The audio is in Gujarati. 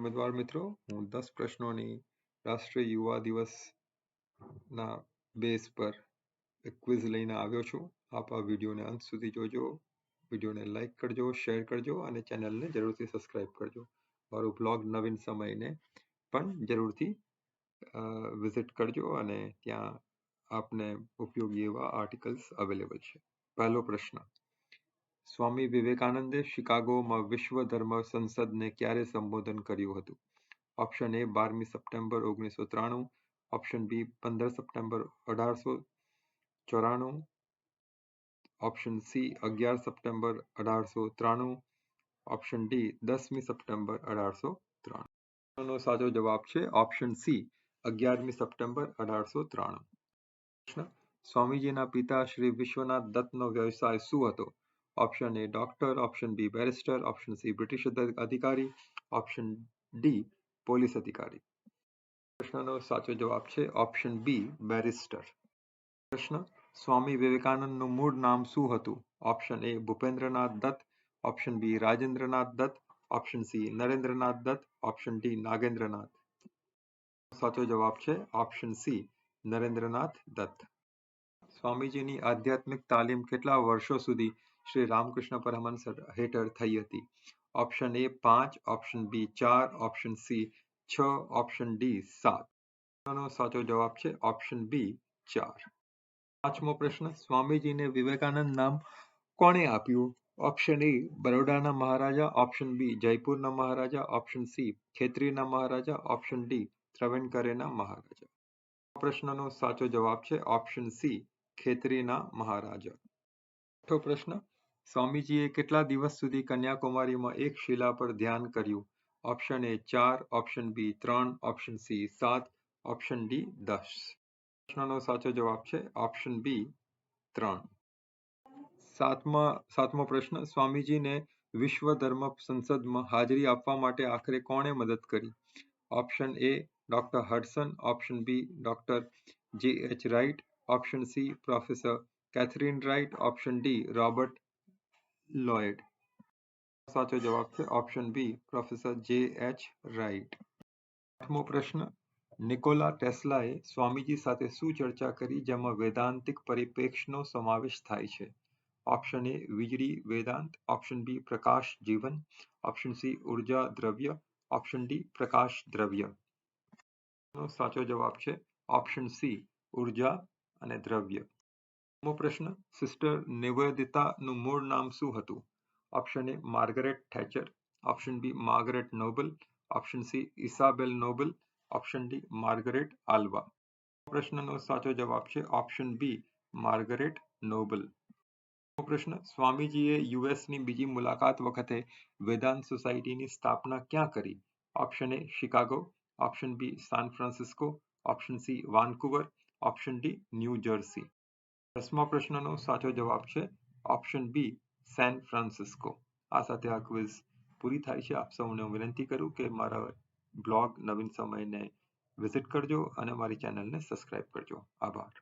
ઉમેદવાર મિત્રો, હું દસ પ્રશ્નોની રાષ્ટ્રીય યુવા દિવસના બેઝ પર એક ક્વિઝ લઈને આવ્યો છું. આપ આ વિડીયોને અંત સુધી જોજો. વિડીયોને લાઇક કરજો શેર કરજો અને ચેનલને જરૂરથી સબસ્ક્રાઇબ કરજો. મારું બ્લોગ નવીન સમયને પણ જરૂરથી વિઝિટ કરજો અને ત્યાં આપને ઉપયોગી એવા આર્ટિકલ્સ અવેલેબલ છે. પહેલો પ્રશ્ન સ્વામી વિવેકાનંદે શિકાગોમાં વિશ્વ ધર્મ સંસદને ક્યારે સંબોધન કર્યું હતું? ઓપ્શન એ બારમી સપ્ટેમ્બર ઓગણીસો ત્રાણું, ઓપ્શન બી પંદર સપ્ટેમ્બર અઢારસો ચોરાણું, ઓપ્શન સી અગિયાર સપ્ટેમ્બર અઢારસો ત્રાણું, ઓપ્શન ડી દસમી સપ્ટેમ્બર અઢારસો ત્રાણું. સાચો જવાબ છે ઓપ્શન સી અગિયારમી સપ્ટેમ્બર અઢારસો ત્રાણું. સ્વામીજીના પિતા શ્રી વિશ્વનાથ દત્તનો વ્યવસાય શું હતો? Option A doctor option B barrister option C British અધિકારી ઓપ્શન ડી પોલીસ અધિકારી પ્રશ્નનો સાચો જવાબ છે ઓપ્શન બી બેરિસ્ટર પ્રશ્ન, સ્વામી વિવેકાનંદનું મૂળ નામ શું હતું? Option A Bhupendranath Datta option B Rajendranath Datta option C Narendranath Datta option D Nagendranath. સાચો જવાબ છે ઓપ્શન સી નરેન્દ્રનાથ દત્ત. સ્વામીજીની આધ્યાત્મિક તાલીમ કેટલા વર્ષો સુધી શ્રી રામકૃષ્ણ પરમહંસ હેઠળ થઈ હતી. ઓપ્શન એ પાંચ ઓપ્શન બી ચાર ઓપ્શન સી છ ઓપ્શન ડી સાત. સાચો જવાબ છે ઓપ્શન બી ચાર. પાંચમો પ્રશ્ન, સ્વામીજીને વિવેકાનંદ નામ કોણે આપ્યું? ઓપ્શન એ બરોડાના મહારાજા ઓપ્શન બી જયપુરના મહારાજા ઓપ્શન સી ખેત્રીના મહારાજા ઓપ્શન ડી ત્રવેણકરેના મહારાજા. પ્રશ્નનો સાચો જવાબ છે ઓપ્શન સી ખેત્રીના મહારાજા. છઠ્ઠો પ્રશ્ન સ્વામીજીએ કેટલા દિવસ સુધી કન્યાકુમારીમાં એક શિલા પર ધ્યાન કર્યું? ઓપ્શન એ ચાર ઓપ્શન બી ત્રણ ઓપ્શન સી સાત ઓપ્શન ડી દસ. પ્રશ્નનો સાચો જવાબ છે ઓપ્શન બી ત્રણ. સાતમા, સાતમો પ્રશ્ન, સ્વામીજીને વિશ્વ ધર્મ સંસદમાં હાજરી આપવા માટે આખરે કોણે મદદ કરી? Option A doctor Hudson option B doctor J H Wright option C professor Katherine Wright option D Robert Lloyd સાચો જવાબ છે option B professor J H Wright આઠમો પ્રશ્ન નિકોલા ટેસ્લાએ સ્વામીજી સાથે શું ચર્ચા કરી જેમાં વેદાંતિક પરિપ્રેક્ષનો સમાવેશ થાય છે? ઓપ્શન એ વીજળી, વેદાંત. ઓપ્શન બી પ્રકાશ, જીવન. ઓપ્શન સી ઊર્જા, દ્રવ્ય. ઓપ્શન ડી પ્રકાશ, દ્રવ્ય. સાચો જવાબ છે ઓપ્શન સી ઊર્જા અને દ્રવ્ય. નવમો પ્રશ્ન સિસ્ટર નિવેદિતાનું મૂળ નામ શું હતું? Option A Margaret Thatcher option B Margaret Noble option C Isabel Noble option D Margaret Alva પ્રશ્નનો સાચો જવાબ છે ઓપ્શન બી માર્ગરેટ નોબલ પ્રશ્ન, સ્વામીજીએ યુએસની બીજી મુલાકાત વખતે વેદાંત સોસાયટીની સ્થાપના ક્યાં કરી? Option A Chicago option B San Francisco option C Vancouver option D New Jersey દસમા પ્રશ્નનો સાચો જવાબ છે ઓપ્શન બી સેન ફ્રાન્સિસ્કો આ સાથે આ ક્વિઝ પૂરી થાય છે. આપ સૌને હું વિનંતી કરું કે મારા બ્લોગ નવીન સમયને વિઝિટ કરજો અને મારી ચેનલને સબસ્ક્રાઇબ કરજો. આભાર.